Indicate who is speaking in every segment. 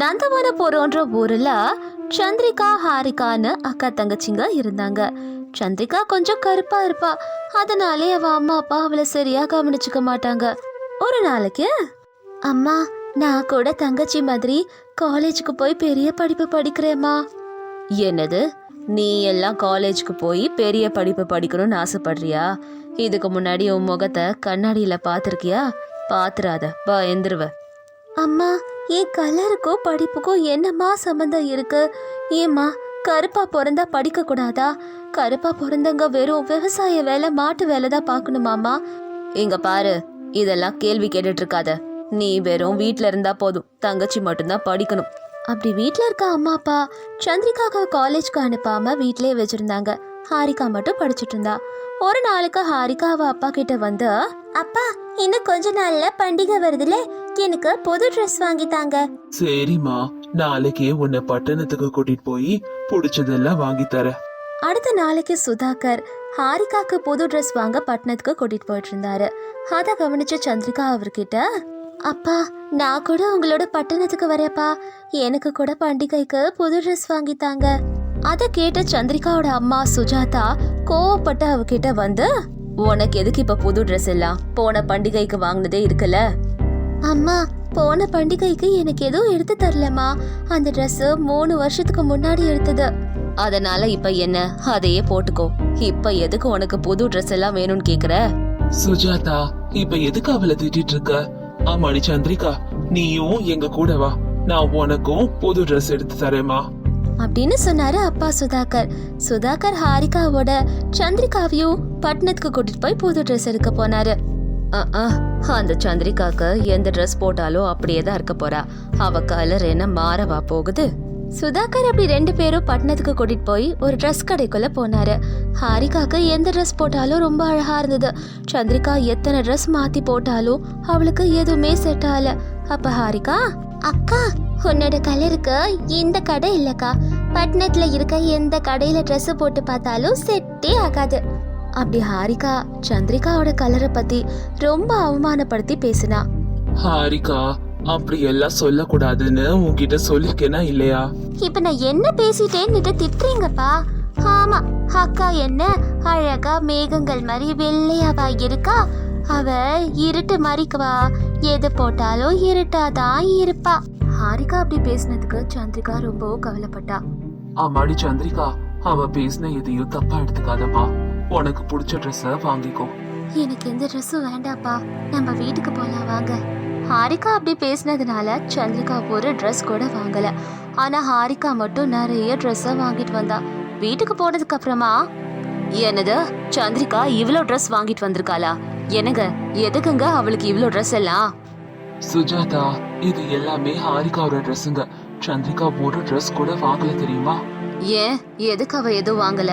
Speaker 1: நந்தவனபுரம்ன்ற ஊர்ல சந்திரிகா ஹாரிகான்னு அக்கா தங்கச்சிங்க இருந்தாங்க. சந்திரிகா கொஞ்சம் கருப்பா இருப்பா. அதனாலே அவ அம்மா அப்பா அவளை சரியா கவனிச்சுக்க மாட்டாங்க. ஒரு நாளைக்கு அம்மா நான் கூட தங்கச்சி மாதிரி காலேஜுக்கு போய் பெரிய படிப்பு படிக்கிறேம்மா. என்னது? நீ எல்லாம் காலேஜுக்கு போய் பெரிய படிப்பு படிக்கணும்னு ஆசைப்படுறியா? இதுக்கு முன்னாடி உன் முகத்தை கண்ணாடியில பாத்திருக்கியா பாத்துறாத பயந்துருவ அம்மா என் கலருக்கும் படிப்புக்கும் என்னம்மா சம்மந்தம் இருக்கு? ஏம்மா கருப்பா பிறந்தா படிக்க கூடாதா? கருப்பா பிறந்தவங்க வெறும் விவசாய வேலை மாட்டு வேலை தான் பார்க்கணுமாம்மா? இங்க பாரு இதெல்லாம் கேள்வி கேட்டுட்டு இருக்காத நீ வெறும் வீட்டில் இருந்தா போதும். தங்கச்சி மட்டும்தான் படிக்கணும். அப்படி வீட்டில் இருக்க அம்மா அப்பா சந்திரிகாவை காலேஜ்க்கு அனுப்பாம வீட்லயே வச்சிருந்தாங்க. ஹாரிகா மட்டும் படிச்சுட்டு இருந்தா ஒரு நாளுக்கு ஹாரிகா அவ அப்பா கிட்ட வந்து அப்பா இன்னும் கொஞ்ச நாள்ல பண்டிகை வருதுல எனக்கு புது ட்ரெஸ் வாங்கி தாங்க.
Speaker 2: சரிம்மா நாளைக்கே உன்னை பட்டணத்துக்கு கூட்டிட்டு போய் பிடிச்சதெல்லாம் வாங்கி தரேன்
Speaker 1: அடுத்த நாளைக்கு சுதாகர் ஹாரிகாக்கு புது ட்ரெஸ் வாங்க பட்டணத்துக்கு கூட்டிட்டு போயிட்டு இருந்தாரு. அதை கவனிச்ச சந்திரிகா அவர்கிட்ட அப்பா நான் கூட உங்களோட பட்டணத்துக்கு வரேப்பா எனக்கு கூட பண்டிகைக்கு புது ட்ரெஸ் வாங்கி தாங்க. அதை கேட்ட சந்திரிகாவோட அம்மா சுஜாதா கோவப்பட்டு அவகிட்ட வந்து உனக்கு எதுக்கு இப்ப புது ட்ரெஸ் எல்லாம்? போன பண்டிகைக்கு வாங்கினதே இருக்குல்ல. அம்மா போன பண்டிகைக்கு எனக்கு எதுவும் எடுத்து தரலம்மா. அந்த Dress மூணு வருஷத்துக்கு முன்னாடி எடுத்தது. அதனால இப்ப என்ன? அதையே போட்டுக்கோ. இப்ப எதுக்கு உனக்கு புது Dress எல்லாம் வேணும்னு கேக்குற?
Speaker 2: சுஜாதா இப்ப எதுக்கு அவளை திட்டிட்டு இருக்க? ஆமாடி சந்திரிகா நீயும் எங்க கூட வா. நான் உனக்கும் புது Dress எடுத்து தரேம்மா.
Speaker 1: அப்படின்னு சொன்னாரு அப்பா சுதாகர். சுதாகர் ஹாரிகாவோட சந்திரிகாவையும் பட்டணத்துக்கு கூட்டிட்டு போய் புது ட்ரெஸ் எடுக்க போனாரு. அந்த சந்திரிகாக்கு எந்த ட்ரெஸ் போட்டாலும் அப்படியே தான் இருக்க போறா. அவ கலர் என்ன மாறவா போகுது? சுதாகர் அப்படி ரெண்டு பேரும் பட்டணத்துக்கு கூட்டிட்டு போய் ஒரு ட்ரெஸ் கடைக்குள்ள போனாரு. ஹாரிகாக்கு எந்த ட்ரெஸ் போட்டாலும் ரொம்ப அழகா இருந்தது. சந்திரிகா எத்தனை ட்ரெஸ் மாத்தி போட்டாலும் அவளுக்கு எதுவுமே செட் ஆகல. அப்ப ஹாரிகா அக்கா உன்னோட கலருக்கு இந்த கடை இல்லக்கா. பட்டணத்துல இருக்க எந்த கடையில ட்ரெஸ் போட்டு பார்த்தாலும் செட்டே ஆகாது. அப்படி ஹாரிகா சந்திரிகாவோட கலரை பத்தி ரொம்ப அவமானப்படுத்தி பேசினா?
Speaker 2: ஹாரிகா அப்படி எல்லாம் சொல்லக்கூடாதுன்னு உன்கிட்ட சொல்லிருக்கேனா இல்லையா?
Speaker 1: இப்ப நான் என்ன பேசிட்டேன்னு திட்டுறீங்கப்பா? ஆமா அக்கா என்ன அழகா மேகங்கள் மாதிரி வெள்ளையாவா இருக்கா? அவ இருட்டு மாதிரிக்குவா. எது போட்டாலும் இருட்டாதான் இருப்பா. ஹாரிகா அப்படி பேசினதுக்கு சந்திரிகா ரொம்பவும் கவலைப்பட்டா.
Speaker 2: ஆமாடி சந்திரிகா அவ பேசின எதையும் தப்பா எடுத்துக்காதம்மா உனக்கு பிடிச்ச ட்ரெஸ்ஸ வாங்கிக்கோ.
Speaker 1: எனக்கு எந்த ட்ரெஸ்ஸும் வேண்டாப்பா. நம்ம வீட்டுக்கு போலாம் வாங்க. ஹாரிகா அப்படி பேசினதுனால சந்திரிகா ஒரு ட்ரெஸ் கூட வாங்கல. ஆனா ஹாரிகா மட்டும் நிறைய ட்ரெஸ்ஸை வாங்கிட்டு வந்தா. வீட்டுக்கு போனதுக்கு அப்புறமா என்னது? சந்திரிகா இவ்ளோ ட்ரெஸ் வாங்கிட்டு வந்திருக்காளா? என்னங்க? எதுக்குங்க அவளுக்கு இவ்ளோ ட்ரெஸ் எல்லாம்?
Speaker 2: சுஜாதா இது எல்லாமே ஹாரிகாவோட ட்ரெஸ்ஸுங்க சந்திரிகா ஒரு ட்ரெஸ் கூட வாங்கல தெரியுமா?
Speaker 1: ஏன்? எதுக்கு அவ எதுவும் வாங்கல?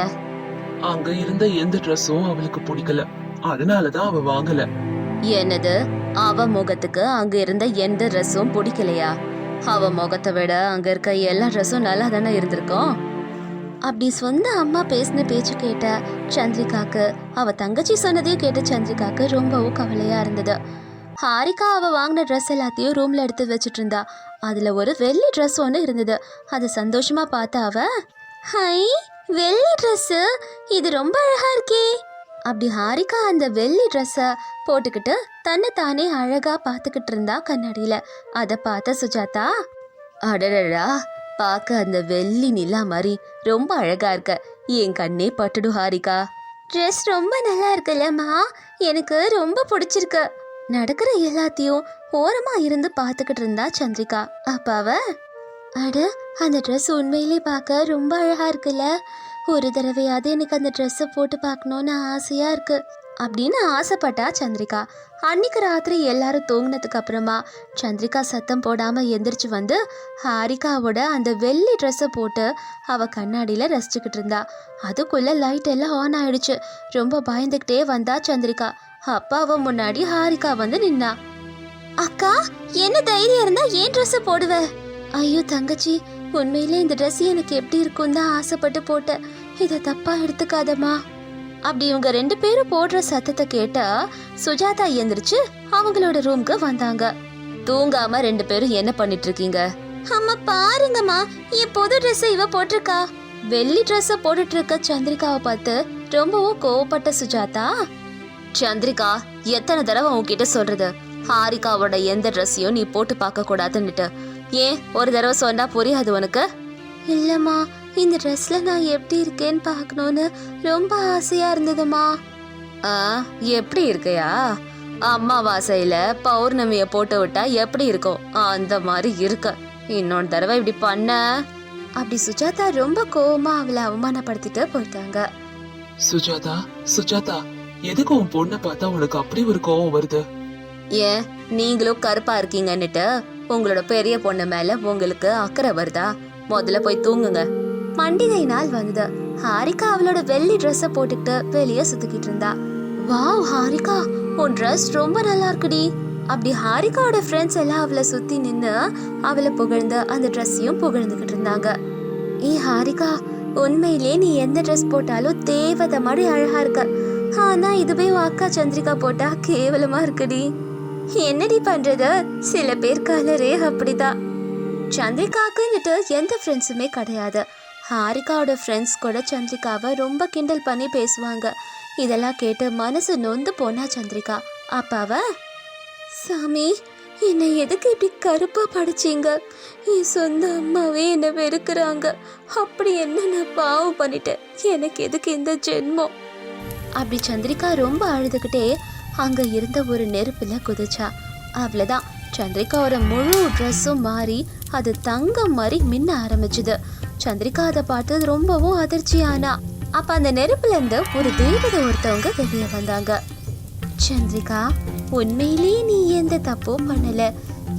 Speaker 2: அங்க இருந்த எந்த ட்ரெஸ்ஸும் அவளுக்கு பிடிக்கல. அதனாலதான் அவ வாங்கல.
Speaker 1: என்னது? அவ முகத்துக்கு அங்க இருந்த எந்த ட்ரெஸ்ஸும் பிடிக்கலையா? அவ முகத்தை விட அங்க இருக்க எல்லா ட்ரெஸ்ஸும் நல்லா தானே இருந்திருக்கும்? அப்படி சொந்த அம்மா பேசின பேச்சு கேட்ட சந்திரிகாக்கு அவ தங்கச்சி சொன்னதையும் கேட்ட சந்திரிகாக்கு ரொம்பவும் கவலையா இருந்தது. ஹாரிகா அவ வாங்கின ட்ரெஸ் எல்லாத்தையும் ரூம்ல எடுத்து வச்சுட்டு இருந்தா. அதுல ஒரு வெள்ளி ட்ரெஸ் ஒன்று இருந்தது. அது சந்தோஷமா பார்த்த அவ ஹை வெள்ளி ட்ரெஸ் இது ரொம்ப அழகா இருக்கே. அப்படி ஹாரிகா அந்த வெள்ளி ட்ரெஸ்ஸை போட்டுக்கிட்டு தன்னை தானே அழகா பார்த்துக்கிட்டு இருந்தா கண்ணாடியில. அதை பார்த்த சுஜாதா அடடடா பார்க்க அந்த வெள்ளி நிலா மாதிரி ரொம்ப அழகா இருக்க. என் கண்ணே பட்டுடும் ஹாரிகா. ட்ரெஸ் ரொம்ப நல்லா இருக்குல்லம்மா எனக்கு ரொம்ப பிடிச்சிருக்கு. நடக்கிற எல்லாத்தையும் ஓரமா இருந்து பார்த்துக்கிட்டு இருந்தா சந்திரிகா. அப்பாவ அட அந்த ட்ரெஸ் உண்மையிலே பார்க்க ரொம்ப அழகா இருக்குல்ல? ஒரு தடவையாவது எனக்கு அந்த ட்ரெஸ்ஸை போட்டு பார்க்கணுன்னு ஆசையாக இருக்குது அப்படின்னு ஆசைப்பட்டா சந்திரிகா. அன்னைக்கு ராத்திரி எல்லாரும் தூங்கினதுக்கு அப்புறமா சந்திரிகா சத்தம் போடாம எந்திரிச்சு வந்து ஹாரிகாவோட அந்த வெள்ளி ட்ரெஸ்ஸை போட்டு அவ கண்ணாடியில ரசிச்சுக்கிட்டு இருந்தா. அதுக்குள்ள லைட் எல்லாம் ஆன் ஆயிடுச்சு. ரொம்ப பயந்துக்கிட்டே வந்தா சந்திரிகா. அப்பாவை முன்னாடி ஹாரிகா வந்து நின்னா. அக்கா என்ன தைரியம் இருந்தா ஏன் ட்ரெஸ்ஸை போடுவ? ஐயோ தங்கச்சி உண்மையிலே இந்த ட்ரெஸ் எனக்கு எப்படி இருக்கும் தான் ஆசைப்பட்டு போட்டேன். இதை தப்பா எடுத்துக்காதம்மா. அப்படி இவங்க ரெண்டு பேரும் போடுற சத்தத்தை கேட்டா சுஜாதா எந்திரிச்சு அவங்களோட ரூம்க்கு வந்தாங்க. தூங்காம ரெண்டு பேரும் என்ன பண்ணிட்டு இருக்கீங்க? அம்மா பாருங்கம்மா. என் புது ட்ரெஸ் இவ போட்டிருக்கா. வெள்ளி ட்ரெஸ் போட்டுட்டு இருக்க சந்திரிகாவை பார்த்து ரொம்பவும் கோவப்பட்ட சுஜாதா சந்திரிகா எத்தனை தடவை உன்கிட்ட சொல்றது? ஹாரிகாவோட எந்த ட்ரெஸ்ஸையும் நீ போட்டு பார்க்க கூடாதுன்னுட்டு. ஏன் ஒரு தடவை சொன்னா புரியாது உனக்கு? இல்லம்மா இந்த ட்ரெஸ்ல நான் எப்படி இருக்கேன்னு பார்க்கணும்னு ரொம்ப ஆசையா இருந்ததுமா ஆ எப்படி இருக்கையா? அம்மாவாசையில பௌர்ணமிய போட்டு விட்டா எப்படி இருக்கும்? அந்த மாதிரி இருக்க. இன்னொரு தடவை இப்படி பண்ண. அப்படி சுஜாதா ரொம்ப கோவமா அவளை அவமானப்படுத்திட்டு போயிட்டாங்க.
Speaker 2: சுஜாதா சுஜாதா எதுக்கு உன் பொண்ணை பார்த்தா உனக்கு அப்படி ஒரு கோவம் வருது?
Speaker 1: ஏன் நீங்களும் கருப்பா இருக்கீங்கன்னுட்டு உங்களோட பெரிய பொண்ணு மேல உங்களுக்கு அக்கறை வருதா? முதல்ல போய் தூங்குங்க. பண்டிகை நாள் வந்தது. ஹாரிகா அவளோட வெள்ளி ட்ரெஸ்ஸ போட்டுக்கிட்டு வெளியே சுத்திக்கிட்டு இருந்தா. வாவ் ஹாரிகா உன் ட்ரெஸ் ரொம்ப நல்லா இருக்குடி. அப்படி ஹாரிகாவோட ஃப்ரெண்ட்ஸ் எல்லாம் அவளை சுத்தி நின்று அவளை புகழ்ந்து அந்த ட்ரெஸ்ஸையும் புகழ்ந்துகிட்டு இருந்தாங்க. ஏ ஹாரிகா உண்மையிலே நீ எந்த ட்ரெஸ் போட்டாலும் தேவதை மாதிரி அழகா இருக்க. ஆனா இதுவே உன் அக்கா சந்திரிகா போட்டா கேவலமா இருக்குடி. என்னடி பண்றது? சில பேர் கலரே அப்படிதான். சந்திரிகாக்குன்னுட்டு எந்த ஃப்ரெண்ட்ஸுமே கிடையாது. ஹாரிகாவோட ஃப்ரெண்ட்ஸ் கூட சந்திரிகாவை ரொம்ப கிண்டல் பண்ணி பேசுவாங்க. இதெல்லாம் கேட்டு மனசு நொந்து போனா சந்திரிகா. அப்பாவ சாமி என்னை எதுக்கு இப்படி கருப்பா படைச்சீங்க? என் சொந்த அம்மாவே என்னை வெறுக்கிறாங்க. அப்படி என்ன நான் பாவம் பண்ணிட்டேன்? எனக்கு எதுக்கு இந்த ஜென்மம்? அப்படி சந்திரிகா ரொம்ப அழுதுகிட்டே அங்கே இருந்த ஒரு நெருப்பில் குதிச்சா. அவ்வளோதான் சந்திரிகாவோட முழு ட்ரெஸ்ஸும் மாறி அது தங்கம் மாதிரி மின்ன ஆரம்பிச்சுது. சந்திரிகா அதை பார்த்து ரொம்பவும் அதிர்ச்சியானா. அப்ப அந்த நெருப்புல இருந்து ஒரு தேவதை ஒருத்தவங்க வெளியே வந்தாங்க. சந்திரிகா உண்மையிலே நீ எந்த தப்பும் பண்ணல.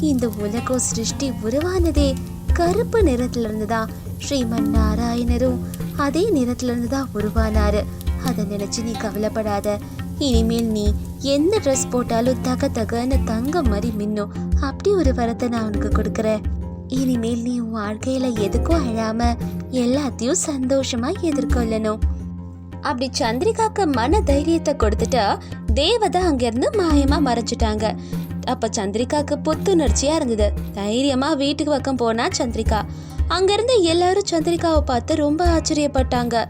Speaker 1: இந்த உலகம் சிருஷ்டி உருவானதே கருப்பு நிறத்துல இருந்துதான் ஸ்ரீமன் நாராயணரும் அதே நிறத்துல இருந்துதான் உருவானாரு. அதை நினைச்சு நீ கவலைப்படாத. இனிமேல் நீ எந்த ட்ரெஸ் போட்டாலும் தக தகன்னு தங்கம் மாதிரி மின்னும். அப்படி ஒரு வரத்தை நான் உனக்கு கொடுக்குறேன். இனிமேல் நீ உன் வாழ்க்கையில எதுக்கும் அழாம எல்லாத்தையும் சந்தோஷமா எதிர்கொள்ளணும். அப்படி சந்திரிகாக்கு மன தைரியத்தை கொடுத்துட்டா தேவதை அங்கிருந்து மாயமா மறைச்சிட்டாங்க. அப்ப சந்திரிகாக்கு புத்துணர்ச்சியா இருந்தது. தைரியமா வீட்டுக்கு பக்கம் போனா சந்திரிகா. அங்கிருந்து எல்லாரும் சந்திரிகாவை பார்த்து ரொம்ப ஆச்சரியப்பட்டாங்க.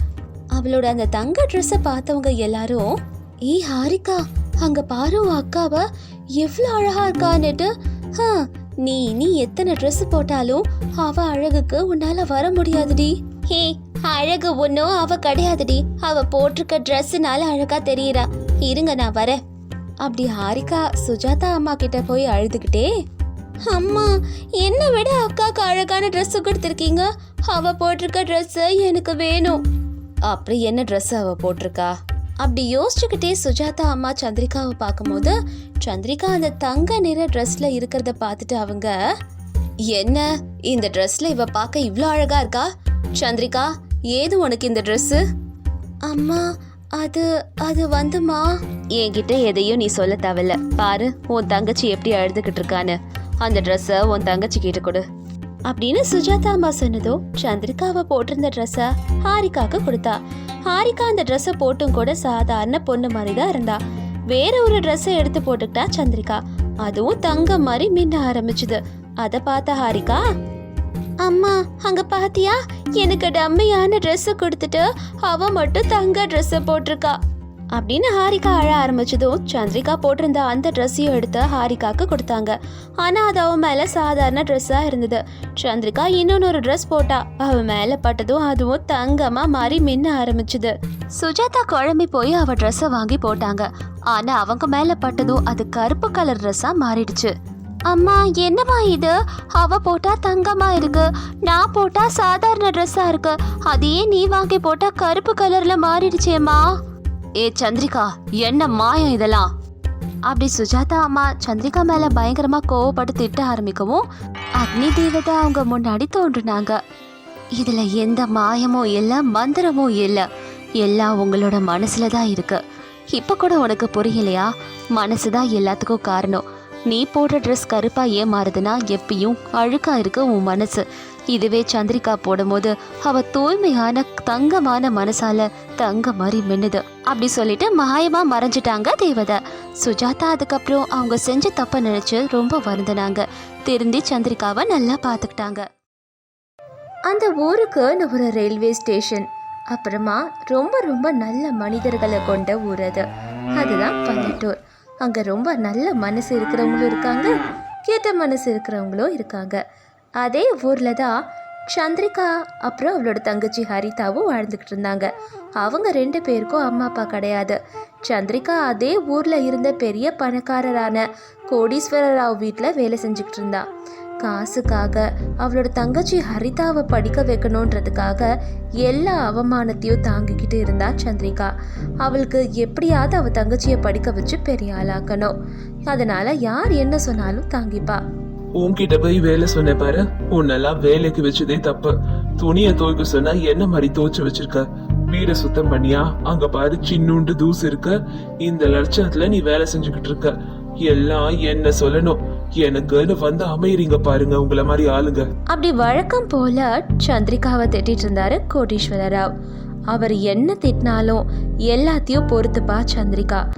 Speaker 1: அவளோட அந்த தங்க ட்ரெஸ்ஸை பார்த்தவங்க எல்லாரும் ஏ ஹாரிகா அங்க பாரு அக்காவ எவ்வளவு அழகா இருக்கான்னுட்டு. "ஹ, நீ நீ எத்தனை ட்ரெஸ் போட்டாலும் அவ அழகுக்கு உன்னால வர முடியாதுடி. ஹே அழகு ஒன்றும் அவ கிடையாதுடி. அவ போட்டிருக்க ட்ரெஸ்ஸுனால அழகா தெரியறா. இருங்க நான் வரேன். அப்படி ஹாரிகா சுஜாதா அம்மா கிட்ட போய் அழுதுகிட்டே அம்மா என்னை விட அக்காவுக்கு அழகான ட்ரெஸ் கொடுத்துருக்கீங்க. அவ போட்டிருக்க ட்ரெஸ்ஸு எனக்கு வேணும். அப்படி என்ன ட்ரெஸ் அவ போட்டிருக்கா? அப்படி யோசிச்சுக்கிட்டே சுஜாதா அம்மா சந்திரிகாவை பார்க்கும்போது சந்திரிகா அந்த தங்க நிற ட்ரெஸ்ல இருக்கிறத பார்த்துட்டு அவங்க என்ன? இந்த ட்ரெஸ்ல இவ பார்க்க இவ்வளோ அழகா இருக்கா? சந்திரிகா ஏது உனக்கு இந்த ட்ரெஸ்ஸு அம்மா அது அது வந்துமா? என்கிட்ட எதையும் நீ சொல்ல தேவையில்ல. பாரு உன் தங்கச்சி எப்படி அழுதுகிட்டு இருக்கான்னு. அந்த ட்ரெஸ்ஸை உன் தங்கச்சி கிட்ட கொடு. அப்படின்னு சுஜாதா அம்மா சொன்னதும் சந்திரிகாவை போட்டிருந்த ட்ரெஸ்ஸை ஹாரிக்காக்கு கொடுத்தா. ஹாரிகா அந்த ட்ரெஸ்ஸை போட்டும் கூட சாதாரண பொண்ணு மாதிரி தான் இருந்தா. வேற ஒரு ட்ரெஸ்ஸை எடுத்து போட்டுக்கிட்டா சந்திரிகா. அதுவும் தங்கம் மாதிரி மின்ன ஆரம்பிச்சுது. அதை பார்த்த ஹாரிகா அம்மா அங்க பாத்தியா? எனக்கு டம்மியான ட்ரெஸ்ஸை கொடுத்துட்டு அவ மட்டும் தங்க ட்ரெஸ்ஸை போட்டிருக்கா. அப்படின்னு ஹாரிகா அழ ஆரம்பிச்சதும் சந்திரிகா போட்டிருந்த அந்த ட்ரெஸ்ஸையும் எடுத்து ஹாரிகாக்கு கொடுத்தாங்க. ஆனா அது அவன் மேல சாதாரண ட்ரெஸ்ஸா இருந்தது. சந்திரிகா இன்னொன்னு ஒரு ட்ரெஸ் போட்டா அவ மேல பட்டதும் அதுவும் தங்கமா மாறி மின்ன ஆரம்பிச்சுது. சுஜாதா குழம்பி போய் அவ ட்ரெஸ்ஸை வாங்கி போட்டாங்க. ஆனா அவங்க மேல பட்டதும் அது கருப்பு கலர் ட்ரெஸ்ஸா மாறிடுச்சு. அம்மா என்னம்மா இது? அவ போட்டா தங்கமா இருக்கு. நான் போட்டா சாதாரண ட்ரெஸ்ஸா இருக்கு. அதையே நீ வாங்கி போட்டா கருப்பு கலர்ல மாறிடுச்சேம்மா. ஏ சந்திரிகா என்ன மாயம் இதெல்லாம்? அப்படி சுஜாதா அம்மா சந்திரிகா மேல பயங்கரமா கோவப்பட்டு திட்ட ஆரம்பிக்கவும் அக்னி தேவதை அவங்க முன்னாடி தோன்றுனாங்க. இதுல எந்த மாயமும் இல்ல மந்திரமும் இல்ல. எல்லாம் உங்களோட மனசுல தான் இருக்கு. இப்ப கூட உனக்கு புரியலையா? மனசு தான் எல்லாத்துக்கும் காரணம். நீ போடுற ட்ரெஸ் கருப்பா ஏன் மாறுதுன்னா எப்பயும் அழுக்கா இருக்கு உன் மனசு. இதுவே சந்திரிகா போடும்போது அவ தூய்மையான தங்கமான மனசால தங்க மாதிரி மின்னுது. அப்படி சொல்லிட்டு மாயமா மறைஞ்சிட்டாங்க தேவதை. சுஜாதா அதுக்கப்புறம் அவங்க செஞ்ச தப்ப நினைச்சு ரொம்ப வருந்தினாங்க. திருந்தி சந்திரிகாவை நல்லா பார்த்துக்கிட்டாங்க அந்த ஊருக்கு ஒரு ரயில்வே ஸ்டேஷன். அப்புறமா ரொம்ப ரொம்ப நல்ல மனிதர்களை கொண்ட ஊர் அது அதுதான் பல்லட்டூர் அங்கே ரொம்ப நல்ல மனசு இருக்கிறவங்களும் இருக்காங்க கெட்ட மனசு இருக்கிறவங்களும் இருக்காங்க. அதே ஊரில் தான் சந்திரிகா அப்புறம் அவளோட தங்கச்சி ஹரிதாவும் வாழ்ந்துக்கிட்டு இருந்தாங்க. அவங்க ரெண்டு பேருக்கும் அம்மா அப்பா கிடையாது. சந்திரிகா அதே ஊரில் இருந்த பெரிய பணக்காரரான கோடீஸ்வர ராவ் வீட்டில் வேலை செஞ்சுக்கிட்டு இருந்தா. காசுக்காக அவளோட தங்கச்சி ஹரிதாவை படிக்க வைக்கணுன்றதுக்காக எல்லா அவமானத்தையும் தாங்கிக்கிட்டு இருந்தா சந்திரிகா. அவளுக்கு எப்படியாவது அவள் தங்கச்சியை படிக்க வச்சு பெரிய ஆளாக்கணும். அதனால யார் என்ன சொன்னாலும் தாங்கிப்பா.
Speaker 2: உன்கிட்ட போய் வேலை சொன்ன பாரு. உன்னெல்லாம் வேலைக்கு வச்சதே தப்பு. துணிய துவைக்க சொன்னா என்ன மாதிரி துவைச்சு வச்சிருக்க? வீட சுத்தம் பண்ணியா? அங்க பாரு சின்னுண்டு தூசு இருக்கு. இந்த லட்சத்துல நீ வேலை செஞ்சுக்கிட்டு இருக்க. எல்லாம் என்ன சொல்லணும்? எனக்குன்னு வந்து அமையறீங்க பாருங்க உங்களை மாதிரி ஆளுங்க.
Speaker 1: அப்படி வழக்கம் போல சந்திரிகாவை திட்டிட்டு இருந்தாரு கோடீஸ்வர ராவ் அவர் என்ன திட்டினாலும் எல்லாத்தையும் பொறுத்துப்பா சந்திரிகா.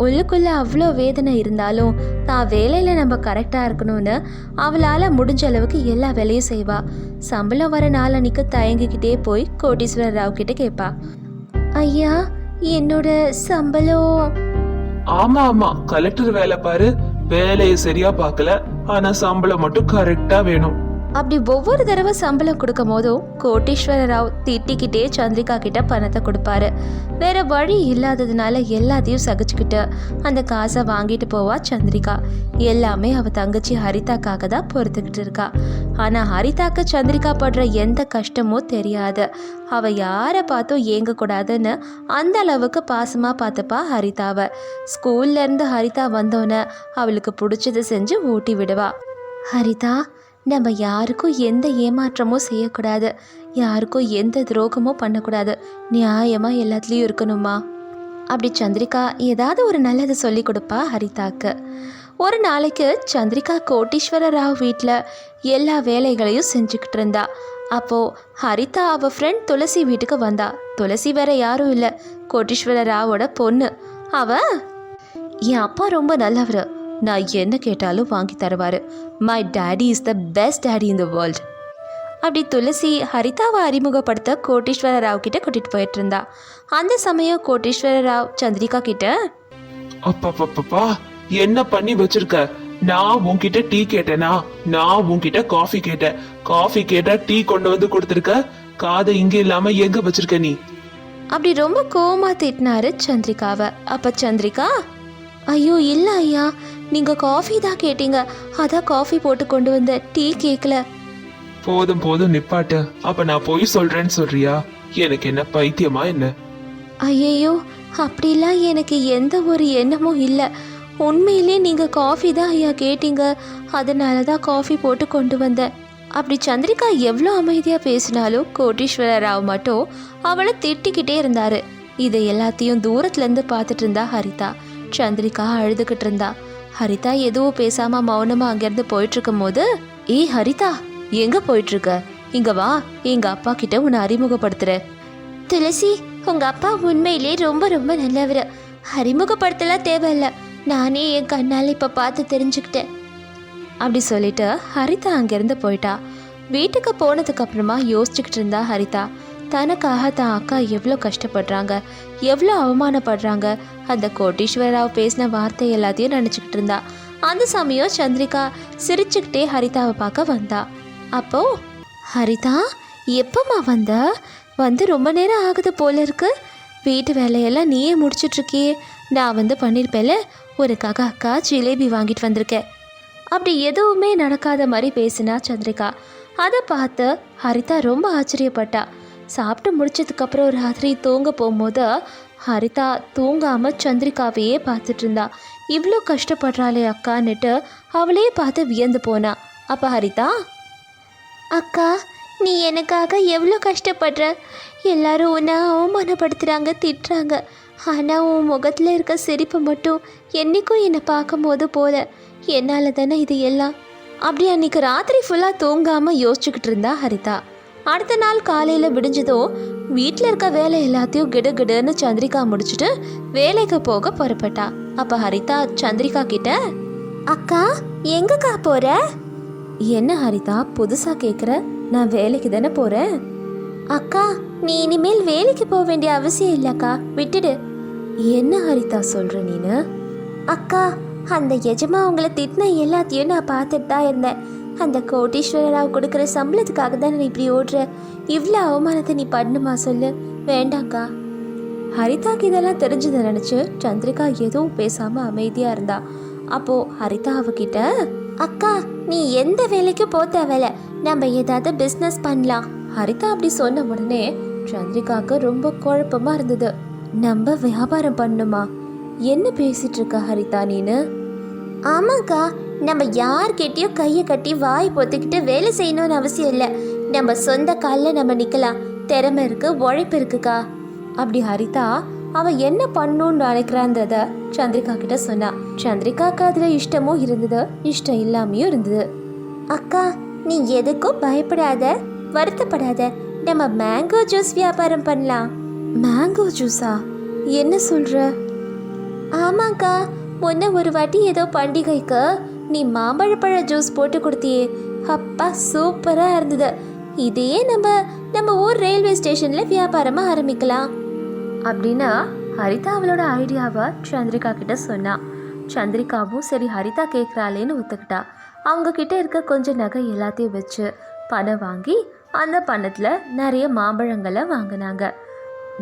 Speaker 1: உள்ளுக்குள்ள அவ்வளோ வேதனை இருந்தாலும் தான் வேலையில் நம்ம கரெக்டாக இருக்கணும்னு அவளால் முடிஞ்ச அளவுக்கு எல்லா வேலையும் செய்வா. சம்பளம் வர நாளன்னைக்கு தயங்கிக்கிட்டே போய் கோடீஸ்வர ராவ் கிட்ட கேட்பா ஐயா என்னோட சம்பளம்.
Speaker 2: ஆமா ஆமா. கலெக்டர் வேலை பாரு. வேலையை சரியா பார்க்கல. ஆனா சம்பளம் மட்டும் கரெக்டா வேணும்.
Speaker 1: அப்படி ஒவ்வொரு தடவை சம்பளம் கொடுக்கும் போதும் கோட்டீஸ்வர ராவ் திட்டிக்கிட்டே சந்திரிகா கிட்ட பணத்தை கொடுப்பாரு. வேற வழி இல்லாததுனால எல்லாத்தையும் சகிச்சுக்கிட்டு அந்த காசை வாங்கிட்டு போவா சந்திரிகா. எல்லாமே அவ தங்கச்சி ஹரிதாக்காக தான் பொறுத்துக்கிட்டு இருக்கா. ஆனா ஹரிதாக்கு சந்திரிகா படுற எந்த கஷ்டமும் தெரியாது. அவ யாரை பார்த்தும் ஏங்க கூடாதுன்னு அந்த அளவுக்கு பாசமா பார்த்துப்பா ஹரிதாவை. ஸ்கூல்ல இருந்து ஹரிதா வந்தோன்னே அவளுக்கு பிடிச்சதை செஞ்சு ஊட்டி விடுவா. ஹரிதா நம்ம யாருக்கும் எந்த ஏமாற்றமும் செய்யக்கூடாது. யாருக்கும் எந்த துரோகமும் பண்ணக்கூடாது. நியாயமாக எல்லாத்துலேயும் இருக்கணுமா? அப்படி சந்திரிகா ஏதாவது ஒரு நல்லது சொல்லி கொடுப்பா ஹரிதாக்கு. ஒரு நாளைக்கு சந்திரிகா கோட்டீஸ்வர ராவ் வீட்டில் எல்லா வேலைகளையும் செஞ்சுக்கிட்டு இருந்தா. அப்போது ஹரிதா அவள் ஃப்ரெண்ட் துளசி வீட்டுக்கு வந்தா. துளசி வேற யாரும் இல்லை. கோட்டீஸ்வர ராவோட பொண்ணு. அவ என் அப்பா ரொம்ப நல்லவர். நான் என்ன கேட்டாலும் வாங்கி தருவார். My daddy is the best daddy in the world அப்படி துளசி ஹரிதாவை அறிமுகப்படுத்த கோட்டீஸ்வர ராவ் கிட்ட கூட்டிட்டு போயிட்டு இருந்தா. அந்த சமயம் கோட்டீஸ்வர ராவ் சந்திரிகா கிட்ட
Speaker 2: அப்பப்பப்பா என்ன பண்ணி வச்சிருக்க? நான் உன்கிட்ட டீ கேட்டேனா? நான் உன்கிட்ட காஃபி கேட்டேன். காஃபி கேட்டா டீ கொண்டு வந்து கொடுத்திருக்க? காதை இங்க இல்லாம எங்க வச்சிருக்க நீ?
Speaker 1: அப்படி ரொம்ப கோவமா திட்டினாரு சந்திரிகாவை. அப்ப சந்திரிகா ஐயோ இல்ல ஐயா நீங்க காஃபி தான் கேட்டீங்க. அதான் காஃபி போட்டு கொண்டு வந்த டீ கேட்கல
Speaker 2: போதும் போதும் நிப்பாட்டு. அப்ப நான் போய் சொல்றேன்னு சொல்றியா? எனக்கு என்ன பைத்தியமா என்ன?
Speaker 1: ஐயையோ அப்படிலாம் எனக்கு எந்த ஒரு எண்ணமும் இல்லை. உண்மையிலே நீங்கள் காஃபி தான் ஐயா கேட்டீங்க. அதனால தான் காஃபி போட்டு கொண்டு வந்தேன் அப்படி சந்திரிகா எவ்வளோ அமைதியாக பேசினாலும் கோட்டீஸ்வர ராவ் மட்டும் அவளை திட்டிக்கிட்டே இருந்தாரு. இதை எல்லாத்தையும் தூரத்துலேருந்து பார்த்துட்டு இருந்தா ஹரிதா. சந்திரிகா அழுதுகிட்டு இருந்தா. ஹரிதா எதுவும் பேசாம மௌனமா அங்கேருந்து போயிட்டு இருக்கும் போது ஏய் ஹரிதா எங்க போயிட்டு இருக்க இங்க வா எங்க அப்பா கிட்ட உன்னை அறிமுகப்படுத்துற துளசி உங்க அப்பா உண்மையிலே ரொம்ப ரொம்ப நல்லவர். அறிமுகப்படுத்தலாம் தேவையில்ல. நானே என் கண்ணால் இப்போ பார்த்து தெரிஞ்சுக்கிட்டேன். அப்படி சொல்லிட்டு ஹரிதா அங்கேருந்து போயிட்டா. வீட்டுக்கு போனதுக்கு அப்புறமா யோசிச்சுக்கிட்டு இருந்தா ஹரிதா. தனக்காக தான் அக்கா எவ்வளோ கஷ்டப்படுறாங்க எவ்வளோ அவமானப்படுறாங்க அந்த கோட்டீஸ்வரராவ் பேசின வார்த்தை எல்லாத்தையும் நினச்சிக்கிட்டு இருந்தா. அந்த சமயம் சந்திரிகா சிரிச்சுக்கிட்டே ஹரிதாவை பார்க்க வந்தா. அப்போ ஹரிதா எப்பம்மா வந்த? வந்து ரொம்ப நேரம் ஆகுது போல இருக்கு. வீட்டு வேலையெல்லாம் நீயே முடிச்சிட்ருக்கியே நான் வந்து பண்ணியிருப்பேல உனக்காக அக்கா ஜிலேபி வாங்கிட்டு வந்திருக்கேன். அப்படி எதுவுமே நடக்காத மாதிரி பேசினா சந்திரிகா. அதை பார்த்து ஹரிதா ரொம்ப ஆச்சரியப்பட்டா. சாப்பிட்டு முடிச்சதுக்கப்புறம் ராத்திரி தூங்க போகும்போது ஹரிதா தூங்காமல் சந்திரிகாவையே பார்த்துட்டு இருந்தா. இவ்வளோ கஷ்டப்படுறாளே அக்கான்னுட்டு அவளே பார்த்து வியந்து போனா. அப்போ ஹரிதா? அக்கா நீ எனக்காக எவ்வளோ கஷ்டப்படுற? எல்லாரும் உன்னை அவமானப்படுத்துகிறாங்க திட்டுறாங்க. ஆனால் உன் முகத்தில் இருக்க சிரிப்பு மட்டும் என்றைக்கும் என்னை பார்க்கும்போது போல. என்னால் தானே இது எல்லாம்? அப்படி அன்றைக்கி ராத்திரி ஃபுல்லாக தூங்காமல் யோசிச்சுக்கிட்டு இருந்தா ஹரிதா. அடுத்த நாள் காலையில் விடிஞ்சதும் வீட்டில் இருக்க வேலை எல்லாத்தையும் கிடு கிடுன்னு சந்திரிகா முடிச்சுட்டு வேலைக்கு போக புறப்பட்டா. அப்போ ஹரிதா சந்திரிகா கிட்ட அக்கா எங்கக்கா போற? என்ன ஹரிதா புதுசா கேக்குற நான் வேலைக்கு தானே போறேன். அக்கா நீ இனிமேல் வேலைக்கு போக வேண்டிய அவசியம் இல்லக்கா விட்டுடு. என்ன ஹரிதா சொல்ற நீனு? அக்கா அந்த எஜமா உங்களை திட்டின எல்லாத்தையும் நான் பார்த்துட்டு தான் இருந்தேன். அந்த கோட்டீஸ்வரராவ் கொடுக்குற சம்பளத்துக்காக தான் நீ இப்படி ஓடுற? இவ்வளோ அவமானத்தை நீ பண்ணுமா சொல்லு? வேண்டாக்கா ஹரிதாக்கு இதெல்லாம் தெரிஞ்சதை நினச்சி சந்திரிகா எதுவும் பேசாமல் அமைதியாக இருந்தா. அப்போது ஹரிதா அவகிட்ட அக்கா நீ எந்த வேலைக்கு போ தேவையில்ல. நம்ம ஏதாவது பிஸ்னஸ் பண்ணலாம். ஹரிதா அப்படி சொன்ன உடனே சந்திரிகாவுக்கு ரொம்ப குழப்பமா இருந்தது. நம்ம வியாபாரம் பண்ணுமா என்ன பேசிட்டு இருக்க ஹரிதா நீனு? ஆமாக்கா நம்ம யார்கிட்டயும் கையை கட்டி வாய் பொத்திக்கிட்டு வேலை செய்யணும்னு அவசியம் இல்லை. நம்ம சொந்த காலில் நம்ம நிற்கலாம் திறமை இருக்கு உழைப்பு இருக்குக்கா. அப்படி ஹரிதா அவ என்ன பண்ணணும்னு நினைக்கிறான்றத சந்திரிகா கிட்ட சொன்னா. சந்திரிகாக்கு அதுல இஷ்டமும் இருந்தது இஷ்டம் இல்லாமையும் இருந்தது. அக்கா நீ எதுக்கும் பயப்படாத வருத்தப்படாத. நம்ம மேங்கோ ஜூஸ் வியாபாரம் பண்ணலாம். மேங்கோ ஜூஸா என்ன சொல்ற? ஆமாக்கா முன்ன ஒரு வாட்டி ஏதோ பண்டிகைக்கு நீ மாம்பழப்பழ ஜூஸ் போட்டு கொடுத்தியே. அப்பா சூப்பரா இருந்தது. இதையே நம்ம நம்ம ஊர் ரயில்வே ஸ்டேஷன்ல வியாபாரமா ஆரம்பிக்கலாம். அப்படின்னா ஹரிதா அவளோட ஐடியாவை சந்திரிகா கிட்ட சொன்னா. சந்திரிகாவும் சரி ஹரிதா கேட்குறாளேன்னு ஒத்துக்கிட்டா. அவங்க கிட்ட இருக்க கொஞ்சம் நகை எல்லாத்தையும் வச்சு பணம் வாங்கி அந்த பணத்தில் நிறைய மாம்பழங்களை வாங்கினாங்க.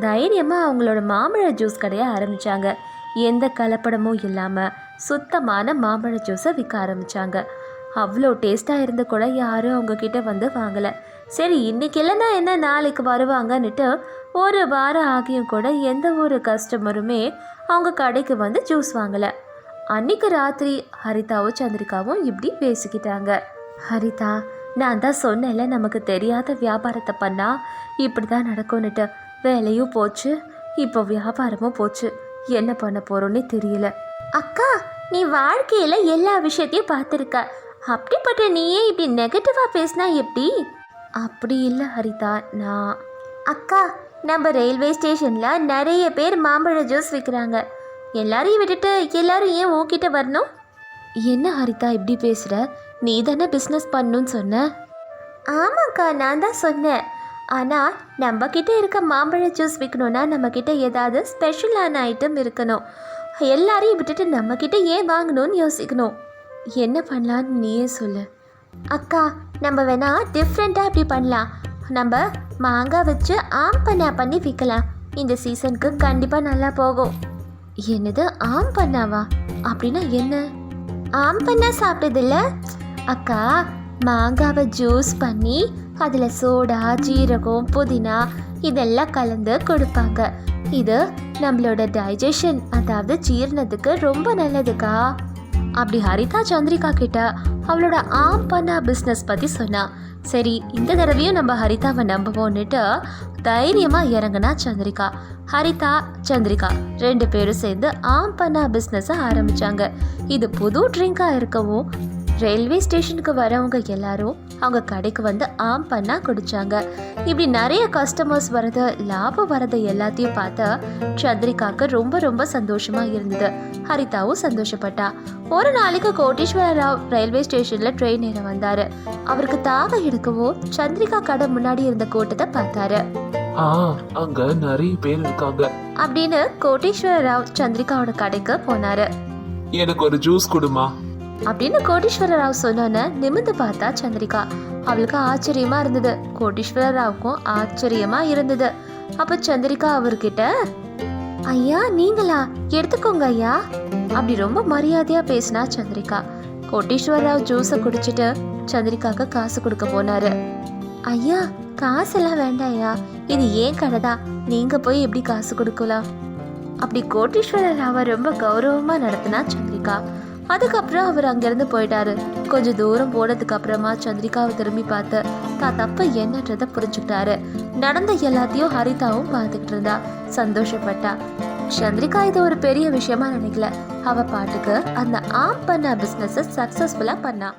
Speaker 1: தைரியமாக அவங்களோட மாம்பழ ஜூஸ் கடையை ஆரம்பித்தாங்க எந்த கலப்படமும் இல்லாமல் சுத்தமான மாம்பழ ஜூஸை விற்க ஆரம்பித்தாங்க அவ்வளோ டேஸ்ட்டாக இருந்து கூட யாரும் அவங்கக்கிட்ட வந்து வாங்கலை. சரி இன்றைக்கி இல்லைன்னா என்ன நாளைக்கு வருவாங்கன்னுட்டு ஒரு வாரம் ஆகியும் கூட எந்த ஒரு கஸ்டமருமே அவங்க கடைக்கு வந்து ஜூஸ் வாங்கலை. அன்னைக்கு ராத்திரி ஹரிதாவும் சந்திரிகாவும் இப்படி பேசிக்கிட்டாங்க. ஹரிதா நான் தான் சொன்னேன்ல நமக்கு தெரியாத வியாபாரத்தை பண்ணால் இப்படி தான் நடக்கும்னுட்டு. வேலையும் போச்சு. இப்போ வியாபாரமும் போச்சு. என்ன பண்ண போறோன்னே தெரியல. அக்கா நீ வாழ்க்கையில எல்லா விஷயத்தையும் பார்த்துருக்க. அப்படிப்பட்ட நீயே இப்படி நெகட்டிவா பேசினா எப்படி? அப்படி இல்லை ஹரிதா நான் அக்கா நம்ம ரயில்வே ஸ்டேஷன்ல நிறைய பேர் மாம்பழ ஜூஸ் விற்கிறாங்க எல்லாரையும் விட்டுட்டு எல்லாரும் ஏன் உன்கிட்ட வரணும்? என்ன ஹரிதா இப்படி பேசுற? நீ தானே பிஸ்னஸ் பண்ணணும்னு சொன்ன? ஆமாக்கா நான் தான் சொன்னேன். ஆனால் நம்ம கிட்டே இருக்க மாம்பழ ஜூஸ் விற்கணுன்னா நம்ம கிட்டே ஏதாவது ஸ்பெஷலான ஐட்டம் இருக்கணும். எல்லாரையும் விட்டுட்டு நம்ம ஏன் வாங்கணும்னு யோசிக்கணும்? என்ன பண்ணலான்னு நீயே சொல்லு. அக்கா நம்ம வேணா டிஃப்ரெண்ட்டாக இப்படி பண்ணலாம். நம்ம மாங்காய் வச்சு ஆம் பண்ணா பண்ணி விற்கலாம் இந்த சீசனுக்கு கண்டிப்பாக நல்லா போகும். என்னது ஆம் பண்ணாவா? அப்படின்னா என்ன? ஆம் பண்ணா சாப்பிட்டதில்ல? அக்கா மாங்காவை ஜூஸ் பண்ணி அதில் சோடா ஜீரகம் புதினா இதெல்லாம் கலந்து கொடுப்பாங்க. இது நம்மளோட டைஜஷன் அதாவது ஜீரணத்துக்கு ரொம்ப நல்லதுக்கா? அப்படி ஹரிதா சந்திரிகா கிட்ட அவளோட ஆம் பண்ணா பிஸ்னஸ் பற்றி சொன்னா. சரி இந்த தடவையும் நம்ம ஹரிதாவை நம்புவோன்னுட்டு தைரியமா இறங்குனா சந்திரிகா. ஹரிதா சந்திரிகா ரெண்டு பேரும் சேர்ந்து ஆம் பண்ணா பிஸ்னஸை ஆரம்பிச்சாங்க. இது புது ட்ரிங்கா இருக்கவும் ரயில்வே ஸ்டேஷனுக்கு வரவங்க எல்லாரும் அவங்க கடைக்கு வந்து ஆம் பண்ணா குடிச்சாங்க. இப்படி நிறைய கஸ்டமர்ஸ் வரது லாபம் வரது எல்லாத்தையும் பார்த்தா சந்திரிகாக்கு ரொம்ப ரொம்ப சந்தோஷமா இருந்தது. ஹரிதாவும் சந்தோஷப்பட்டா. ஒரு நாளைக்கு கோட்டீஸ்வர ராவ் ரயில்வே ஸ்டேஷன்ல ட்ரெயின் ஏற வந்தாரு. அவருக்கு தாக எடுக்கவும் சந்திரிகா கடை முன்னாடி இருந்த கூட்டத்தை பார்த்தாரு.
Speaker 2: அங்க நிறைய பேர் இருக்காங்க.
Speaker 1: அப்படின்னு கோட்டீஸ்வர ராவ் சந்திரிகாவோட கடைக்கு போனாரு.
Speaker 2: எனக்கு ஒரு ஜூஸ் கொடுமா?
Speaker 1: அப்படின்னு கோட்டீஸ்வர ராவ் சொன்னோன்னு நிமிர்ந்து பார்த்தா சந்திரிகா. அவளுக்கு ஆச்சரியமா இருந்தது. கோடீஸ்வர ராவுக்கும் ஆச்சரியமா இருந்தது. அப்ப சந்திரிகா அவர்கிட்ட ஐயா நீங்களா? எடுத்துக்கோங்க ஐயா. அப்படி ரொம்ப மரியாதையா பேசினா சந்திரிகா. கோட்டீஸ்வர ராவ் ஜூஸை குடிச்சிட்டு சந்திரிகாக்கு காசு கொடுக்க போனாரு. ஐயா காசெல்லாம் வேண்டாம் ஐயா. இது ஏன் கடை தான்? நீங்க போய் எப்படி காசு கொடுக்கலாம்? அப்படி கோட்டீஸ்வர ராவை ரொம்ப கௌரவமா நடத்தினா சந்திரிகா. அதுக்கப்புறம் அவர் அங்கிருந்து போயிட்டாரு. கொஞ்சம் தூரம் போனதுக்கு அப்புறமா சந்திரிகாவை திரும்பி பார்த்து தான் தப்பு என்னன்றத புரிஞ்சுக்கிட்டாரு. நடந்த எல்லாத்தையும் ஹரிதாவும் பார்த்துக்கிட்டு இருந்தா. சந்தோஷப்பட்டா. சந்திரிகா இது ஒரு பெரிய விஷயமா நினைக்கல. அவ பாட்டுக்கு அந்த ஆம் பண்ண பிசினஸ் சக்சஸ்ஃபுல்லா பண்ணா.